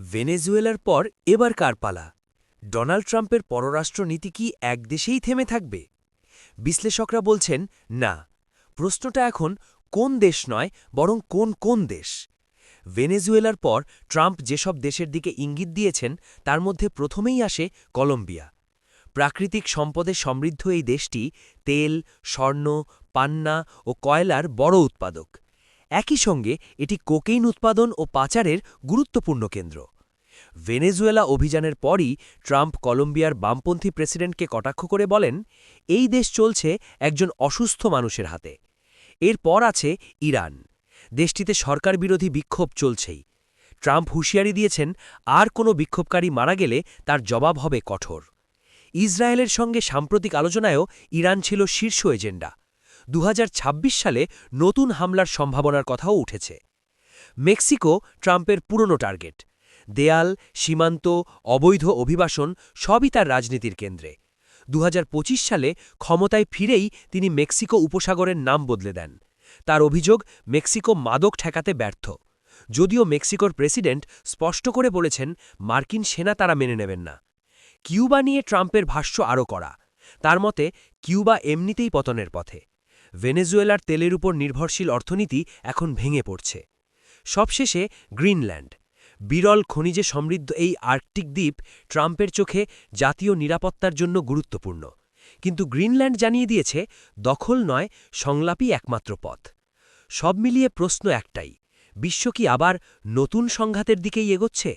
ভেনেজুয়েলার পর এবার কার পালা? ডোনাল্ড ট্রাম্পের পররাষ্ট্রনীতি কি এক দেশেই থেমে থাকবে? বিশ্লেষকরা বলছেন, না। প্রশ্নটা এখন, কোন দেশ নয়, বরং কোন কোন দেশ? ভেনেজুয়েলার পর ট্রাম্প যেসব দেশের দিকে ইঙ্গিত দিয়েছেন, তার মধ্যে প্রথমেই আসে কলম্বিয়া। প্রাকৃতিক সম্পদে সমৃদ্ধ এই দেশটি তেল, স্বর্ণ, পান্না ও কয়লার বড় উৎপাদক। একই সঙ্গে এটি কোকেইন উৎপাদন ও পাচারের গুরুত্বপূর্ণ কেন্দ্র। ভেনেজুয়েলা অভিযানের পরই ট্রাম্প কলম্বিয়ার বামপন্থী প্রেসিডেন্টকে কটাক্ষ করে বলেন, এই দেশ চলছে একজন অসুস্থ মানুষের হাতে। এরপর আছে ইরান। দেশটিতে সরকার বিরোধী বিক্ষোভ চলছেই। ট্রাম্প হুঁশিয়ারি দিয়েছেন, আর কোনো বিক্ষোভকারী মারা গেলে তার জবাব হবে কঠোর। ইসরায়েলের সঙ্গে সাম্প্রতিক আলোচনায়ও ইরান ছিল শীর্ষ এজেন্ডা। দু হাজার ছাব্বিশ সালে নতুন হামলার সম্ভাবনার কথাও উঠেছে। মেক্সিকো ট্রাম্পের পুরনো টার্গেট। দেয়াল, সীমান্ত, অবৈধ অভিবাসন সবই তার রাজনীতির কেন্দ্রে। দু হাজার পঁচিশ সালে ক্ষমতায় ফিরেই তিনি মেক্সিকো উপসাগরের নাম বদলে দেন। তার অভিযোগ, মেক্সিকো মাদক ঠেকাতে ব্যর্থ। যদিও মেক্সিকোর প্রেসিডেন্ট স্পষ্ট করে বলেছেন, মার্কিন সেনা তারা মেনে নেবেন না। কিউবা নিয়ে ট্রাম্পের ভাষ্য আরও করা তার মতে, কিউবা এমনিতেই পতনের পথে। ভেনেজুয়েলার তেলের উপর নির্ভরশীল অর্থনীতি এখন ভেঙে পড়ছে। সবশেষে গ্রিনল্যান্ড। বিরল খনিজে সমৃদ্ধ এই আর্কটিক দ্বীপ ট্রাম্পের চোখে জাতীয় নিরাপত্তার জন্য গুরুত্বপূর্ণ। কিন্তু গ্রিনল্যান্ড জানিয়ে দিয়েছে, দখল নয়, সংলাপই একমাত্র পথ। সব মিলিয়ে প্রশ্ন একটাই, বিশ্ব কি আবার নতুন সংঘাতের দিকেই এগোচ্ছে?